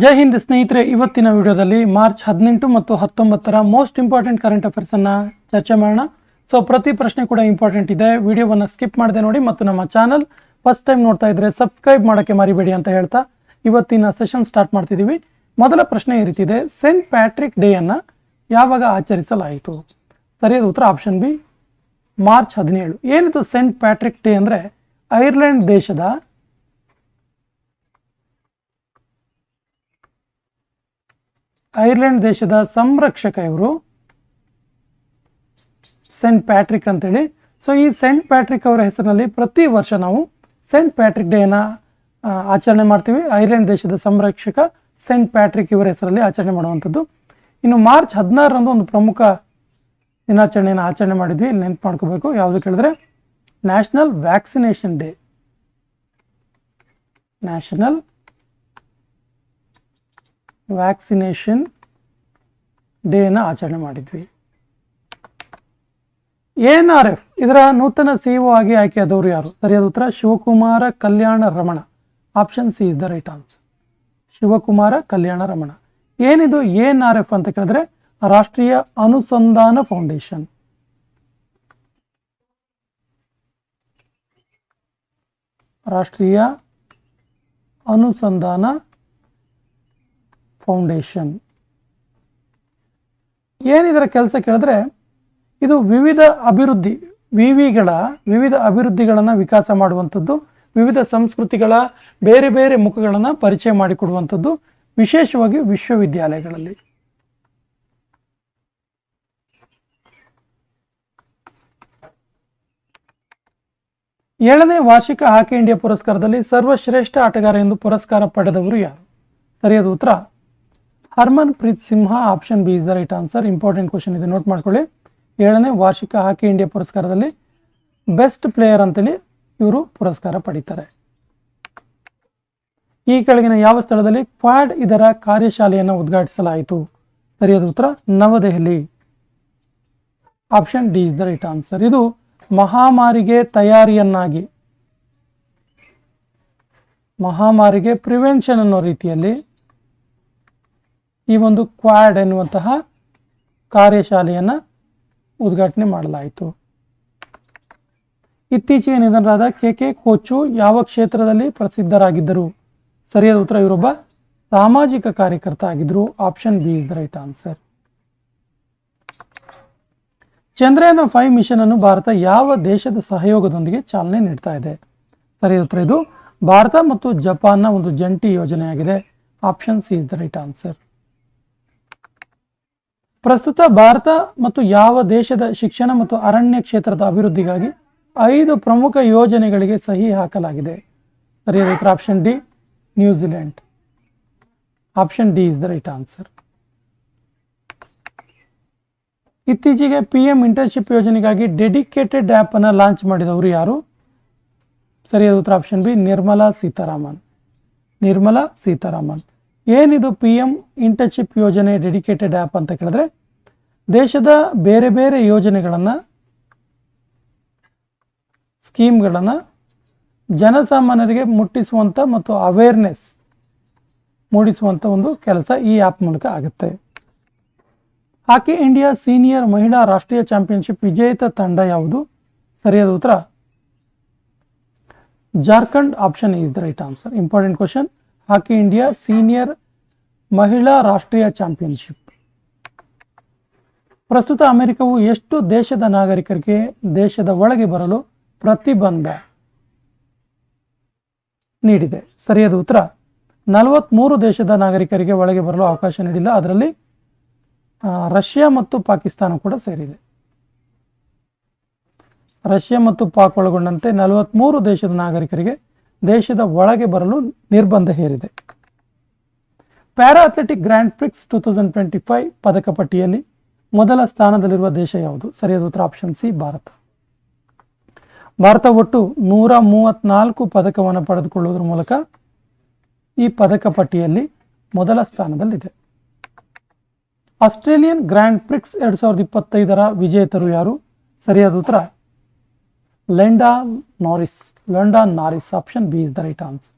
ಜೈ ಹಿಂದ್ ಸ್ನೇಹಿತರೆ, ಇವತ್ತಿನ ವಿಡಿಯೋದಲ್ಲಿ ಮಾರ್ಚ್ ಹದಿನೆಂಟು ಮತ್ತು ಹತ್ತೊಂಬತ್ತರ ಮೋಸ್ಟ್ ಇಂಪಾರ್ಟೆಂಟ್ ಕರೆಂಟ್ ಅಫೇರ್ಸನ್ನು ಚರ್ಚೆ ಮಾಡೋಣ. ಸೊ ಪ್ರತಿ ಪ್ರಶ್ನೆ ಕೂಡ ಇಂಪಾರ್ಟೆಂಟ್ ಇದೆ. ವಿಡಿಯೋವನ್ನು ಸ್ಕಿಪ್ ಮಾಡದೆ ನೋಡಿ ಮತ್ತು ನಮ್ಮ ಚಾನಲ್ ಫಸ್ಟ್ ಟೈಮ್ ನೋಡ್ತಾ ಇದ್ರೆ ಸಬ್ಸ್ಕ್ರೈಬ್ ಮಾಡೋಕ್ಕೆ ಮರಿಬೇಡಿ ಅಂತ ಹೇಳ್ತಾ ಇವತ್ತಿನ ಸೆಷನ್ ಸ್ಟಾರ್ಟ್ ಮಾಡ್ತಿದ್ದೀವಿ ಮೊದಲ ಪ್ರಶ್ನೆ ಈ ರೀತಿ ಇದೆ ಸೆಂಟ್ ಪ್ಯಾಟ್ರಿಕ್ ಡೇಯನ್ನು ಯಾವಾಗ ಆಚರಿಸಲಾಯಿತು? ಸರಿಯಾದ ಉತ್ತರ ಆಪ್ಷನ್ ಬಿ, ಮಾರ್ಚ್ ಹದಿನೇಳು. ಏನಿದು ಸೆಂಟ್ ಪ್ಯಾಟ್ರಿಕ್ ಡೇ ಅಂದರೆ ಐರ್ಲೆಂಡ್ ದೇಶದ ಐರ್ಲೆಂಡ್ ದೇಶದ ಸಂರಕ್ಷಕ ಇವರು. ಸೆಂಟ್ ಪ್ಯಾಟ್ರಿಕ್ ಅಂತೇಳಿ. ಸೊ ಈ ಸೆಂಟ್ ಪ್ಯಾಟ್ರಿಕ್ ಅವರ ಹೆಸರಿನಲ್ಲಿ ಪ್ರತಿ ವರ್ಷ ನಾವು ಸೆಂಟ್ ಪ್ಯಾಟ್ರಿಕ್ ಡೇನ ಆಚರಣೆ ಮಾಡ್ತೀವಿ. ಐರ್ಲೆಂಡ್ ದೇಶದ ಸಂರಕ್ಷಕ ಸೆಂಟ್ ಪ್ಯಾಟ್ರಿಕ್ ಇವರ ಹೆಸರಲ್ಲಿ ಆಚರಣೆ ಮಾಡುವಂಥದ್ದು. ಇನ್ನು ಮಾರ್ಚ್ ಹದಿನಾರರಂದು ಒಂದು ಪ್ರಮುಖ ದಿನಾಚರಣೆಯನ್ನು ಆಚರಣೆ ಮಾಡಿದ್ವಿ. ಇಲ್ಲಿ ನೆನ್ಪು ಮಾಡ್ಕೋಬೇಕು ಯಾವುದು ಕೇಳಿದ್ರೆ national vaccination day national vaccination ಡೇನ ಆಚರಣೆ ಮಾಡಿದ್ವಿ. ಎನ್ ಆರ್ ಎಫ್, ಇದರ ನೂತನ ಸಿಇಒ ಆಗಿ ಆಯ್ಕೆಯಾದವರು ಯಾರು? ಸರಿಯಾದ ಉತ್ತರ, Shivakumara Kalyana Ramana. Option C is the right answer Shivakumara Kalyana Ramana. ಏನಿದು ಎನ್ ಆರ್ ಎಫ್ ಅಂತ ಕೇಳಿದ್ರೆ, ರಾಷ್ಟ್ರೀಯ ಅನುಸಂಧಾನ ಫೌಂಡೇಶನ್. ರಾಷ್ಟ್ರೀಯ ಅನುಸಂಧಾನ ಫೌಂಡೇಶನ್ ಏನಿದರ ಕೆಲಸ ಕೇಳಿದ್ರೆ, ಇದು ವಿವಿಧ ಅಭಿವೃದ್ಧಿ, ವಿವಿಗಳ, ವಿವಿಧ ಅಭಿವೃದ್ಧಿಗಳನ್ನು ವಿಕಾಸ ಮಾಡುವಂಥದ್ದು, ವಿವಿಧ ಸಂಸ್ಕೃತಿಗಳ ಬೇರೆ ಬೇರೆ ಮುಖಗಳನ್ನು ಪರಿಚಯ ಮಾಡಿಕೊಡುವಂಥದ್ದು ವಿಶೇಷವಾಗಿ ವಿಶ್ವವಿದ್ಯಾಲಯಗಳಲ್ಲಿ. ಏಳನೇ ವಾರ್ಷಿಕ ಹಾಕಿ ಇಂಡಿಯಾ ಪುರಸ್ಕಾರದಲ್ಲಿ ಸರ್ವಶ್ರೇಷ್ಠ ಆಟಗಾರ ಎಂದು ಪುರಸ್ಕಾರ ಪಡೆದವರು ಯಾರು? ಸರಿಯಾದ ಉತ್ತರ Harmanpreet Singh option B is the right answer. Important question ಇದೆ, ನೋಟ್ ಮಾಡ್ಕೊಳ್ಳಿ. ಏಳನೇ, ವಾರ್ಷಿಕ ಹಾಕಿ ಇಂಡಿಯಾ ಪುರಸ್ಕಾರದಲ್ಲಿ ಬೆಸ್ಟ್ ಪ್ಲೇಯರ್ ಅಂತೇಳಿ ಇವರು ಪುರಸ್ಕಾರ ಪಡೀತಾರೆ. ಈ ಕೆಳಗಿನ ಯಾವ ಸ್ಥಳದಲ್ಲಿ ಕ್ವಾಡ್ ಇದರ ಕಾರ್ಯಶಾಲೆಯನ್ನು ಉದ್ಘಾಟಿಸಲಾಯಿತು? ಸರಿಯಾದ ಉತ್ತರ, Navadehali. Option D is the right answer. ಇದು ಮಹಾಮಾರಿಗೆ ತಯಾರಿಯನ್ನಾಗಿ, ಮಹಾಮಾರಿಗೆ ಪ್ರಿವೆನ್ಷನ್ ಅನ್ನೋ ರೀತಿಯಲ್ಲಿ ಈ ಒಂದು ಕ್ವಾಡ್ ಎನ್ನುವಂತಹ ಕಾರ್ಯಶಾಲೆಯನ್ನು ಉದ್ಘಾಟನೆ ಮಾಡಲಾಯಿತು. ಇತ್ತೀಚೆಗೆ ನಿಧನರಾದ ಕೆ ಕೆ ಕೋಚು ಯಾವ ಕ್ಷೇತ್ರದಲ್ಲಿ ಪ್ರಸಿದ್ಧರಾಗಿದ್ದರು? ಸರಿಯಾದ ಉತ್ತರ ಇವರೊಬ್ಬ ಸಾಮಾಜಿಕ ಕಾರ್ಯಕರ್ತ ಆಗಿದ್ದರು option B is the right answer Chandrayaan five mission ಅನ್ನು ಭಾರತ ಯಾವ ದೇಶದ ಸಹಯೋಗದೊಂದಿಗೆ ಚಾಲನೆ ನೀಡ್ತಾ ಇದೆ? ಸರಿಯಾದ ಉತ್ತರ ಇದು ಭಾರತ ಮತ್ತು ಜಪಾನ್ನ ಒಂದು ಜಂಟಿ ಯೋಜನೆಯಾಗಿದೆ. Option C is the right answer ಪ್ರಸ್ತುತ ಭಾರತ ಮತ್ತು ಯಾವ ದೇಶದ ಶಿಕ್ಷಣ ಮತ್ತು ಅರಣ್ಯ ಕ್ಷೇತ್ರದ ಅಭಿವೃದ್ಧಿಗಾಗಿ ಐದು ಪ್ರಮುಖ ಯೋಜನೆಗಳಿಗೆ ಸಹಿ ಹಾಕಲಾಗಿದೆ. ಸರಿಯಾದ ಉತ್ತರ option D New Zealand option D is the right answer ಇತ್ತೀಚೆಗೆ ಪಿ ಎಂ ಇಂಟರ್ನ್ಶಿಪ್ ಯೋಜನೆಗಾಗಿ ಡೆಡಿಕೇಟೆಡ್ ಆ್ಯಪ್ ಅನ್ನು ಲಾಂಚ್ ಮಾಡಿದವರು ಯಾರು? ಸರಿಯಾದ ಉತ್ತರ ಆಪ್ಷನ್ ಬಿ ನಿರ್ಮಲಾ ಸೀತಾರಾಮನ್. ನಿರ್ಮಲಾ ಸೀತಾರಾಮನ್. ಏನಿದು ಪಿ ಎಂ ಇಂಟರ್ನ್ಶಿಪ್ ಯೋಜನೆ ಡೆಡಿಕೇಟೆಡ್ ಆ್ಯಪ್ ಅಂತ ಕೇಳಿದ್ರೆ, ದೇಶದ ಬೇರೆ ಬೇರೆ ಯೋಜನೆಗಳನ್ನು ಸ್ಕೀಮ್ಗಳನ್ನು ಜನಸಾಮಾನ್ಯರಿಗೆ ಮುಟ್ಟಿಸುವಂಥ ಮತ್ತು ಅವೇರ್ನೆಸ್ ಮೂಡಿಸುವಂಥ ಒಂದು ಕೆಲಸ ಈ ಆ್ಯಪ್ ಮೂಲಕ ಆಗುತ್ತೆ. ಹಾಕಿ ಇಂಡಿಯಾ ಸೀನಿಯರ್ ಮಹಿಳಾ ರಾಷ್ಟ್ರೀಯ ಚಾಂಪಿಯನ್ಶಿಪ್ ವಿಜೇತ ತಂಡ ಯಾವುದು? ಸರಿಯಾದ ಉತ್ತರ? Jharkhand option is right answer important question hockey India senior ಮಹಿಳಾ ರಾಷ್ಟ್ರೀಯ ಚಾಂಪಿಯನ್ಶಿಪ್. ಪ್ರಸ್ತುತ ಅಮೆರಿಕವು ಎಷ್ಟು ದೇಶದ ನಾಗರಿಕರಿಗೆ ದೇಶದ ಒಳಗೆ ಬರಲು ಪ್ರತಿಬಂಧ ನೀಡಿದೆ? ಸರಿಯಾದ ಉತ್ತರ ನಲವತ್ತ್ಮೂರು ದೇಶದ ನಾಗರಿಕರಿಗೆ ಒಳಗೆ ಬರಲು ಅವಕಾಶ ನೀಡಿಲ್ಲ. ಅದರಲ್ಲಿ ರಷ್ಯಾ ಮತ್ತು ಪಾಕಿಸ್ತಾನ ಕೂಡ ಸೇರಿದೆ. ರಷ್ಯಾ ಮತ್ತು ಪಾಕ್ ಒಳಗೊಂಡಂತೆ ನಲವತ್ತ್ಮೂರು ದೇಶದ ನಾಗರಿಕರಿಗೆ ದೇಶದ ಒಳಗೆ ಬರಲು ನಿರ್ಬಂಧ ಹೇರಿದೆ. Para athletic grand prix two thousand twenty five ಪದಕ ಪಟ್ಟಿಯಲ್ಲಿ ಮೊದಲ ಸ್ಥಾನದಲ್ಲಿರುವ ದೇಶ ಯಾವುದು? ಸರಿಯಾದ ಉತ್ತರ ಆಪ್ಷನ್ ಸಿ, ಭಾರತ. ಭಾರತ ಒಟ್ಟು ನೂರ ಮೂವತ್ನಾಲ್ಕು ಪದಕವನ್ನು ಪಡೆದುಕೊಳ್ಳುವುದರ ಮೂಲಕ ಈ ಪದಕ ಪಟ್ಟಿಯಲ್ಲಿ ಮೊದಲ ಸ್ಥಾನದಲ್ಲಿದೆ. ಆಸ್ಟ್ರೇಲಿಯನ್ ಗ್ರ್ಯಾಂಡ್ ಪ್ರಿಕ್ಸ್ ಎರಡು ಸಾವಿರದ ಇಪ್ಪತ್ತೈದರ ವಿಜೇತರು ಯಾರು? ಸರಿಯಾದ ಉತ್ತರ, Lando Norris. Lando Norris option B is the right answer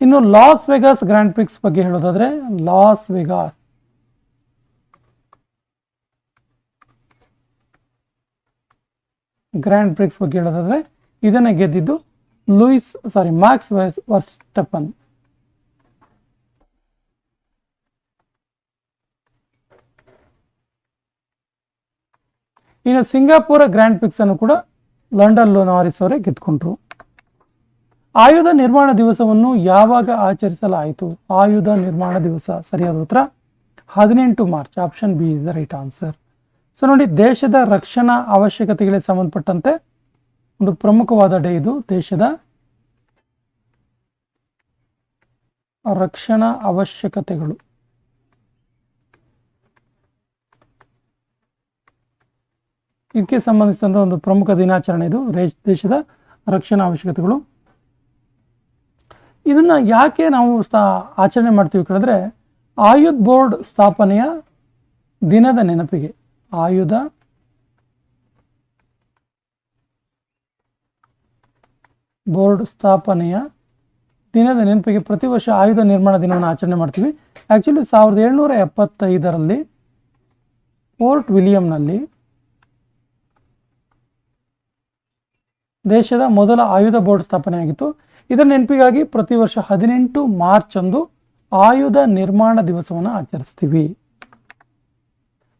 ಇನ್ನು ಲಾಸ್ ವೆಗಾಸ್ ಗ್ರ್ಯಾಂಡ್ ಪಿಕ್ಸ್ ಬಗ್ಗೆ ಹೇಳೋದಾದ್ರೆ ಲಾಸ್ ವೆಗಾಸ್ ಗ್ರ್ಯಾಂಡ್ ಪ್ರಿಕ್ಸ್ ಬಗ್ಗೆ ಹೇಳೋದಾದ್ರೆ, ಇದನ್ನ ಗೆದ್ದಿದ್ದು ಲೂಯಿಸ್ ಸಾರಿ ಮಾರ್ಕ್ಸ್ ವರ್ಸ್ಟಪನ್ ಇನ್ನು ಸಿಂಗಾಪುರ ಗ್ರ್ಯಾಂಡ್ ಪಿಕ್ಸ್ ಅನ್ನು ಕೂಡ ಲಂಡನ್ ಲೋನಾರಿಸ್ ಅವರೇ ಗೆದ್ಕೊಂಡ್ರು ಆಯುಧ ನಿರ್ಮಾಣ ದಿವಸವನ್ನು ಯಾವಾಗ ಆಚರಿಸಲಾಯಿತು? ಆಯುಧ ನಿರ್ಮಾಣ ದಿವಸ ಸರಿಯಾದ ಉತ್ತರ? ಹದಿನೆಂಟು March. Option B is the right answer. So ನೋಡಿ, ದೇಶದ ರಕ್ಷಣಾ ಅವಶ್ಯಕತೆಗಳಿಗೆ ಸಂಬಂಧಪಟ್ಟಂತೆ ಒಂದು ಪ್ರಮುಖವಾದ ಡೇ ಇದು. ದೇಶದ ರಕ್ಷಣಾ ಅವಶ್ಯಕತೆಗಳು. ಇದಕ್ಕೆ ಸಂಬಂಧಿಸಿದಂಥ ಒಂದು ಪ್ರಮುಖ ದಿನಾಚರಣೆ ಇದು ದೇಶದ ರಕ್ಷಣಾ ಅವಶ್ಯಕತೆಗಳು. ಇದನ್ನ ಯಾಕೆ ನಾವು ಸ್ಥಾ ಆಚರಣೆ ಮಾಡ್ತೀವಿ ಕೇಳಿದ್ರೆ, ಆಯುಧ ಬೋರ್ಡ್ ಸ್ಥಾಪನೆಯ ದಿನದ ನೆನಪಿಗೆ. ಆಯುಧ, ಬೋರ್ಡ್ ಸ್ಥಾಪನೆಯ ದಿನದ ನೆನಪಿಗೆ ಪ್ರತಿ ವರ್ಷ ಆಯುಧ ನಿರ್ಮಾಣ ದಿನವನ್ನು ಆಚರಣೆ ಮಾಡ್ತೀವಿ. ಆ್ಯಕ್ಚುಲಿ ಸಾವಿರದ ಏಳ್ನೂರ ಎಪ್ಪತ್ತೈದರಲ್ಲಿ ಪೋರ್ಟ್ ವಿಲಿಯಂನಲ್ಲಿ ದೇಶದ ಮೊದಲ ಆಯುಧ ಬೋರ್ಡ್ ಸ್ಥಾಪನೆಯಾಗಿತ್ತು ಇದರ ನೆನಪಿಗಾಗಿ ಪ್ರತಿ ವರ್ಷ ಹದಿನೆಂಟು ಮಾರ್ಚ್ ಅಂದು ಆಯುಧ ನಿರ್ಮಾಣ ದಿವಸವನ್ನು ಆಚರಿಸ್ತೀವಿ.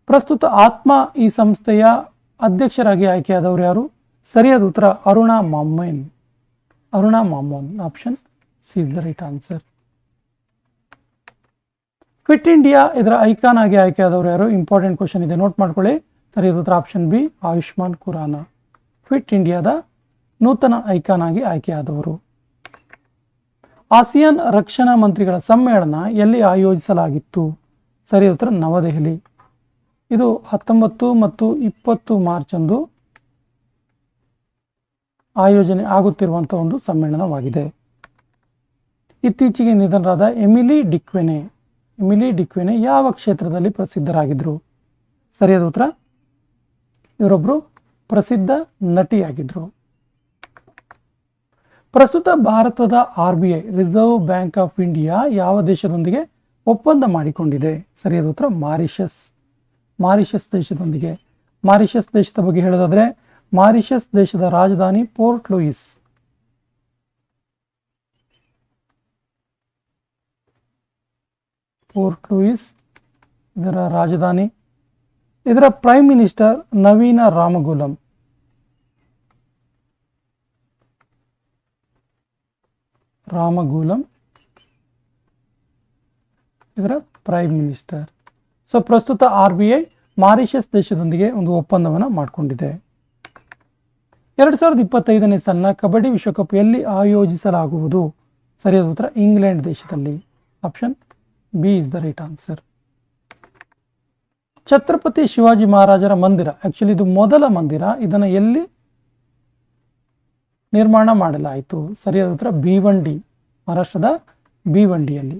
ಪ್ರಸ್ತುತ ಆತ್ಮ ಈ ಸಂಸ್ಥೆಯ ಅಧ್ಯಕ್ಷರಾಗಿ ಆಯ್ಕೆಯಾದವರು ಯಾರು? ಸರಿಯಾದ ಉತ್ತರ, Aruna Mamon Aruna Mamon option C is the right answer fit India ಇದರ ಐಕಾನ್ ಆಗಿ ಆಯ್ಕೆಯಾದವರು ಯಾರು? ಇಂಪಾರ್ಟೆಂಟ್ ಕ್ವಶನ್ ಇದೆ. ನೋಟ್ ಮಾಡ್ಕೊಳ್ಳಿ. ಸರಿಯಾದ ಉತ್ತರ option B Ayushmann Khurrana. Fit ಇಂಡಿಯಾದ ನೂತನ ಐಕಾನ್ ಆಗಿ ಆಯ್ಕೆಯಾದವರು. ಆಸಿಯಾನ್ ರಕ್ಷಣಾ ಮಂತ್ರಿಗಳ ಸಮ್ಮೇಳನ ಎಲ್ಲಿ ಆಯೋಜಿಸಲಾಗಿತ್ತು? ಸರಿ ಉತ್ತರ ನವದೆಹಲಿ. ಇದು ಹತ್ತೊಂಬತ್ತು ಮತ್ತು ಇಪ್ಪತ್ತು ಮಾರ್ಚ್ ಅಂದು ಆಯೋಜನೆ ಆಗುತ್ತಿರುವಂಥ ಒಂದು ಸಮ್ಮೇಳನವಾಗಿದೆ. ಇತ್ತೀಚೆಗೆ ನಿಧನರಾದ ಎಮಿಲಿ ಡಿಕ್ವೆನೆ. ಎಮಿಲಿ ಡಿಕ್ವೆನೆ ಯಾವ ಕ್ಷೇತ್ರದಲ್ಲಿ ಪ್ರಸಿದ್ಧರಾಗಿದ್ದರು ಸರಿಯಾದ ಉತ್ತರ ಇವರೊಬ್ಬರು ಪ್ರಸಿದ್ಧ ನಟಿಯಾಗಿದ್ದರು ಪ್ರಸ್ತುತ ಭಾರತದ R B I reserve bank of India ಯಾವ ದೇಶದೊಂದಿಗೆ ಒಪ್ಪಂದ ಮಾಡಿಕೊಂಡಿದೆ? ಸರಿಯಾದ ಉತ್ತರ ಮಾರಿಷಸ್ ಮಾರಿಷಸ್ ದೇಶದೊಂದಿಗೆ. ಮಾರಿಷಸ್ ದೇಶದ ಬಗ್ಗೆ ಹೇಳೋದಾದ್ರೆ ಮಾರಿಷಸ್ ದೇಶದ ರಾಜಧಾನಿ ಪೋರ್ಟ್ ಲೂಯಿಸ್. ಪೋರ್ಟ್ ಲೂಯಿಸ್, ಇದರ ರಾಜಧಾನಿ. ಇದರ ಪ್ರೈಮ್ ಮಿನಿಸ್ಟರ್ ನವೀನ ರಾಮಗುಲಂ. ರಾಮಗೂಲಂ, ಇದರ ಪ್ರೈಮ್ ಮಿನಿಸ್ಟರ್ ಸೊ ಪ್ರಸ್ತುತ ಆರ್ ಬಿ ಐ ಮಾರಿಷಸ್ ದೇಶದೊಂದಿಗೆ ಒಂದು ಒಪ್ಪಂದವನ್ನು ಮಾಡಿಕೊಂಡಿದೆ. ಎರಡು ಸಾವಿರದ ಇಪ್ಪತ್ತೈದನೇ ಸಣ್ಣ ಕಬಡ್ಡಿ ವಿಶ್ವಕಪ್ ಎಲ್ಲಿ ಆಯೋಜಿಸಲಾಗುವುದು. ಸರಿಯಾದ ಉತ್ತರ, ಇಂಗ್ಲೆಂಡ್ ದೇಶದಲ್ಲಿ. Option B is the right answer Chhatrapati Shivaji ಮಹಾರಾಜರ ಮಂದಿರ. ಆಕ್ಚುಲಿ ಇದು ಮೊದಲ ಮಂದಿರ. ಇದನ್ನು ಎಲ್ಲಿ ನಿರ್ಮಾಣ ಮಾಡಲಾಯಿತು. ಸರಿಯಾದ ಉತ್ತರ ಬಿವಂಡಿ ಮಹಾರಾಷ್ಟ್ರದ ಬಿವಂಡಿಯಲ್ಲಿ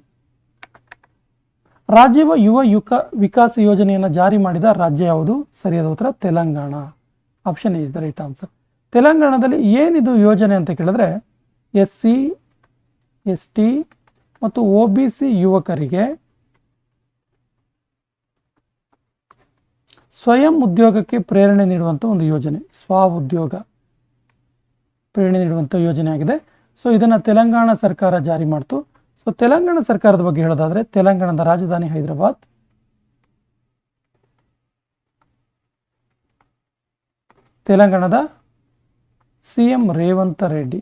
ರಾಜೀವ ಯುವ ಯುಕ ವಿಕಾಸ ಯೋಜನೆಯನ್ನು ಜಾರಿ ಮಾಡಿದ ರಾಜ್ಯ ಯಾವುದು? ಸರಿಯಾದ ಉತ್ತರ Telangana. Option is the right answer ತೆಲಂಗಾಣದಲ್ಲಿ ಏನಿದು ಯೋಜನೆ ಅಂತ ಕೇಳಿದ್ರೆ, ಎಸ್ ಸಿ, ಎಸ್ ಟಿ ಮತ್ತು ಒ ಬಿ ಸಿ ಯುವಕರಿಗೆ ಸ್ವಯಂ ಉದ್ಯೋಗಕ್ಕೆ ಪ್ರೇರಣೆ ನೀಡುವಂಥ ಒಂದು ಯೋಜನೆ, ಸ್ವ ಉದ್ಯೋಗ. ಪ್ರೇರಣೆ ನೀಡುವಂಥ ಯೋಜನೆ ಆಗಿದೆ. ಸೊ ಇದನ್ನು ತೆಲಂಗಾಣ ಸರ್ಕಾರ ಜಾರಿ ಮಾಡ್ತು. ಸೊ ತೆಲಂಗಾಣ ಸರ್ಕಾರದ ಬಗ್ಗೆ ಹೇಳೋದಾದ್ರೆ, ತೆಲಂಗಾಣದ ರಾಜಧಾನಿ ಹೈದರಾಬಾದ್. ತೆಲಂಗಾಣದ C M Revanth Reddy.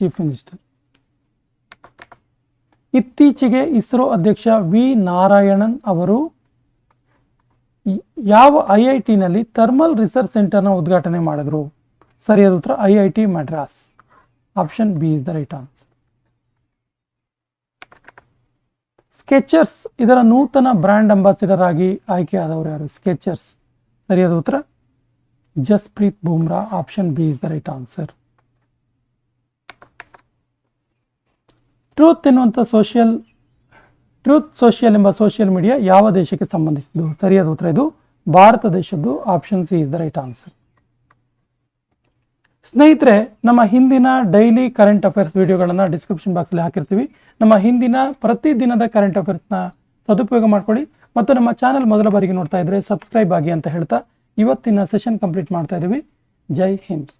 Chief minister ಇತ್ತೀಚೆಗೆ ಇಸ್ರೋ ಅಧ್ಯಕ್ಷ ವಿ ನಾರಾಯಣನ್ ಅವರು ಯಾವ ಐ ಐ ಟಿನಲ್ಲಿ ಥರ್ಮಲ್ ರಿಸರ್ಚ್ ಸೆಂಟರ್ನ ಉದ್ಘಾಟನೆ ಮಾಡಿದ್ರು? ಸರಿಯಾದ ಉತ್ತರ, I I T Madras option B is the right answer. Skechers, ಇದರ ನೂತನ ಬ್ರ್ಯಾಂಡ್ ಅಂಬಾಸಿಡರ್ ಆಗಿ ಆಯ್ಕೆಯಾದವರು ಯಾರು? ಸ್ಕೆಚರ್ಸ್. ಸರಿಯಾದ ಉತ್ತರ. Jasprit Bumrah, option B is the right answer. Truth ಎನ್ನುವಂಥ ಸೋಷಿಯಲ್ ಟ್ರೂತ್ ಸೋಷಿಯಲ್ ಎಂಬ ಸೋಷಿಯಲ್ ಮೀಡಿಯಾ ಯಾವ ದೇಶಕ್ಕೆ ಸಂಬಂಧಿಸಿದ್ದು? ಸರಿಯಾದ ಉತ್ತರ ಇದು Bharat ದೇಶದ್ದು option C is the right answer. ಸ್ನೇಹಿತರೆ, ನಮ್ಮ ಹಿಂದಿನ ಡೈಲಿ ಕರೆಂಟ್ ಅಫೇರ್ಸ್ ವಿಡಿಯೋಗಳನ್ನು ಡಿಸ್ಕ್ರಿಪ್ಷನ್ ಬಾಕ್ಸಲ್ಲಿ ಹಾಕಿರ್ತೀವಿ. ನಮ್ಮ ಹಿಂದಿನ ಪ್ರತಿ ದಿನದ ಕರೆಂಟ್ ಅಫೇರ್ಸ್ನ ಸದುಪಯೋಗ ಮಾಡ್ಕೊಳ್ಳಿ ಮತ್ತು ನಮ್ಮ ಚಾನಲ್ ಮೊದಲ ಬಾರಿಗೆ ನೋಡ್ತಾ ಇದ್ರೆ ಸಬ್ಸ್ಕ್ರೈಬ್ ಆಗಿ ಅಂತ ಹೇಳ್ತಾ ಇವತ್ತಿನ ಸೆಷನ್ ಕಂಪ್ಲೀಟ್ ಮಾಡ್ತಾ ಇದ್ದೀವಿ. ಜೈ ಹಿಂದ್.